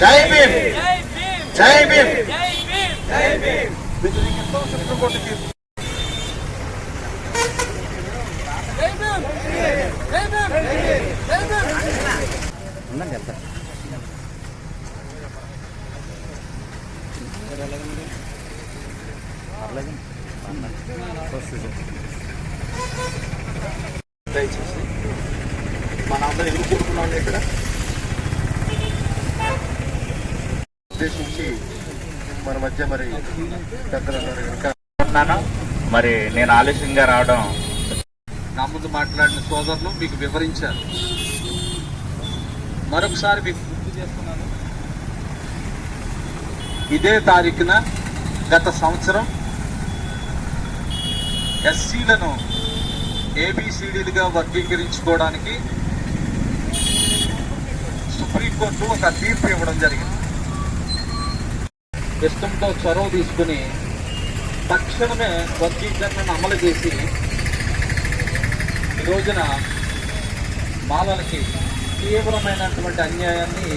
జై భీమ్. జై భీమ్. దయచేసి మన అందరూ ఎందుకు మధ్య మరి ఉన్నాను మరి నేను ఆలస్యంగా రావడం నా ముందు మాట్లాడిన సోదరులు మీకు వివరించారు. మరొకసారి మీకు గుర్తు చేస్తున్నాను. ఇదే తారీఖున గత సంవత్సరం ఎస్సీలను ఏబిసిడీలుగా వర్గీకరించుకోవడానికి సుప్రీంకోర్టు ఒక తీర్పు ఇవ్వడం జరిగింది. ఇష్టంతో చొరవ తీసుకుని తక్షణమే వర్గీకరణను అమలు చేసి ఈ రోజున మాలలకి తీవ్రమైనటువంటి అన్యాయాన్ని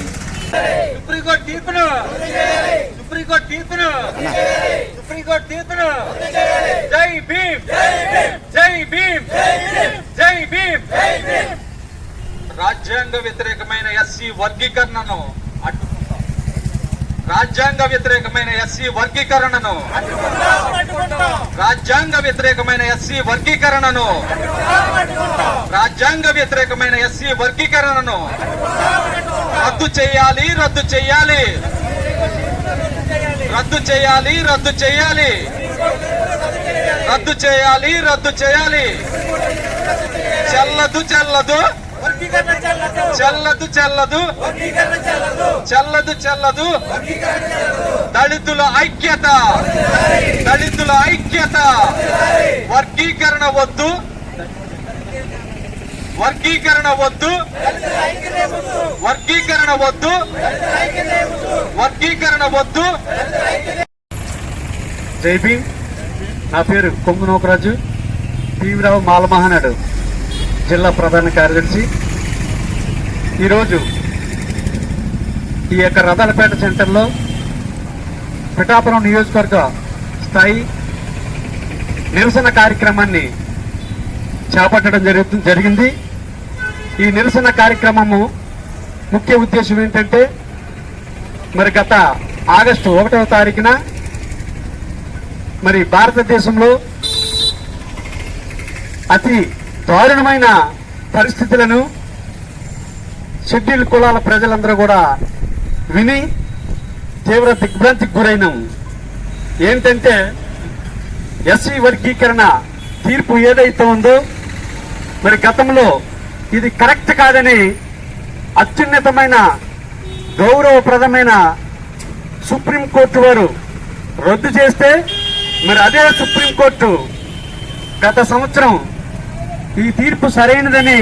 సుప్రీంకోర్టు తీర్పును! సుప్రీంకోర్టు తీర్పును! సుప్రీంకోర్టు తీర్పును! జై భీమ్! జై భీమ్! జై భీమ్! రాజ్యాంగ వ్యతిరేకమైన ఎస్సీ వర్గీకరణను రాజ్యాంగ వ్యతిరేకమైన ఎస్సీ వర్గీకరణను రాజ్యాంగ వ్యతిరేకమైన ఎస్సీ వర్గీకరణను రాజ్యాంగ వ్యతిరేకమైన ఎస్సీ వర్గీకరణను రద్దు చేయాలి రద్దు చేయాలి. రద్దు చేయాలి రద్దు చేయాలి. రద్దు చేయాలి రద్దు చేయాలి. చెల్లదు చెల్లదు. చెల్లదు. చెల్లదు చెల్లదు. చెల్లదు. దళితుల ఐక్యత. దళితుల ఐక్యత. వర్గీకరణ వద్దు. వర్గీకరణ వద్దు. వర్గీకరణ వద్దు. వర్గీకరణ వద్దు. జై భీమ్. నా పేరు కొమ్ము నోకరాజు. తీవ్రరావు మాలమహానాడు. జిల్లా ప్రధాన కార్యదర్శి. ఈరోజు ఈ యొక్క రథాలపేట సెంటర్లో పిఠాపురం నియోజకవర్గ స్థాయి నిరసన కార్యక్రమాన్ని చేపట్టడం జరుగు జరిగింది. ఈ నిరసన కార్యక్రమము ముఖ్య ఉద్దేశం ఏంటంటే మరి గత ఆగస్టు ఒకటవ తారీఖున మరి భారతదేశంలో అతి దారుణమైన పరిస్థితులను షెడ్యూల్ కులాల ప్రజలందరూ కూడా విని తీవ్ర దిగ్భ్రాంతికి గురైనాం. ఏంటంటే ఎస్సీ వర్గీకరణ తీర్పు ఏదైతే ఉందో మరి గతంలో ఇది కరెక్ట్ కాదని అత్యున్నతమైన గౌరవప్రదమైన సుప్రీంకోర్టు వారు రద్దు చేస్తే మరి అదే సుప్రీంకోర్టు గత సంవత్సరం ఈ తీర్పు సరైనదని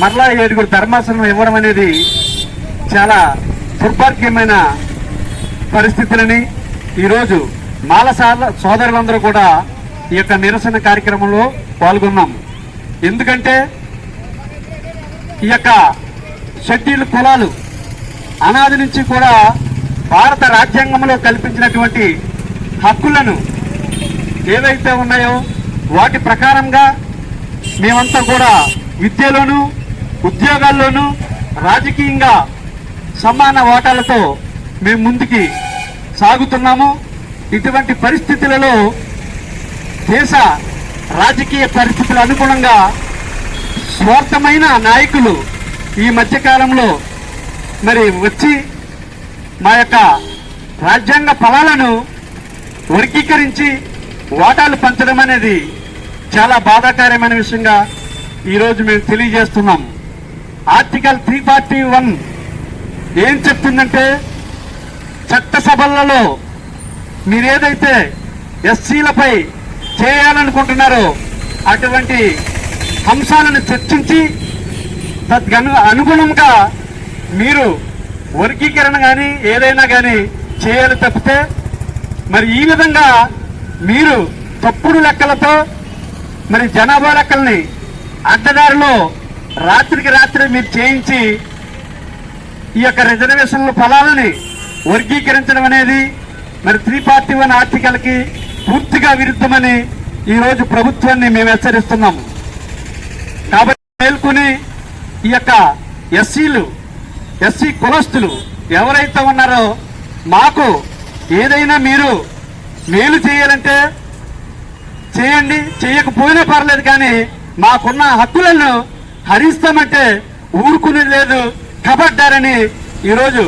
మరలా ఏడుగురు ధర్మాసనం ఇవ్వడం అనేది చాలా దుర్భాగ్యమైన పరిస్థితులని ఈరోజు మాల సోదరులందరూ కూడా ఈ యొక్క నిరసన కార్యక్రమంలో పాల్గొన్నాం. ఎందుకంటే ఈ యొక్క షెడ్యూల్ కులాలు అనాది నుంచి కూడా భారత రాజ్యాంగంలో కల్పించినటువంటి హక్కులను ఏవైతే ఉన్నాయో వాటి ప్రకారంగా మేమంతా కూడా విద్యలోను ఉద్యోగాల్లోనూ రాజకీయంగా సమాన ఓటాలతో మేము ముందుకి సాగుతున్నాము. ఇటువంటి పరిస్థితులలో దేశ రాజకీయ పరిస్థితుల అనుగుణంగా స్వార్థమైన నాయకులు ఈ మధ్యకాలంలో మరి వచ్చి మా యొక్క రాజ్యాంగ ఫలాలను వర్గీకరించి వాటాలు పంచడం అనేది చాలా బాధాకరమైన విషయంగా ఈరోజు మేము తెలియజేస్తున్నాం. ఆర్టికల్ త్రీ ఫార్టీ వన్ ఏం చెప్తుందంటే చట్టసభలలో మీరేదైతే ఎస్సీలపై చేయాలనుకుంటున్నారో అటువంటి అంశాలను చర్చించి తద్గను అనుగుణంగా మీరు వర్గీకరణ కానీ ఏదైనా కానీ చేయాలి తప్పితే మరి ఈ విధంగా మీరు తప్పుడు లెక్కలతో మరి జనాభా లెక్కల్ని అడ్డదారిలో రాత్రికి రాత్రి మీరు చేయించి ఈ యొక్క రిజర్వేషన్ల ఫలాలని వర్గీకరించడం అనేది మరి త్రీ పార్టీ వన్ ఆర్టికల్కి పూర్తిగా విరుద్ధమని ఈరోజు ప్రభుత్వాన్ని మేము హెచ్చరిస్తున్నాము. కాబట్టి మేల్కొని ఈ యొక్క ఎస్సీలు ఎస్సీ కులస్తులు ఎవరైతే ఉన్నారో మాకు ఏదైనా మీరు మేలు చేయాలంటే చేయండి చేయకపోయినా పర్లేదు కానీ మాకున్న హక్కులను హరిస్తామంటే ఊరుకునేది లేదు కబడ్డారని ఈరోజు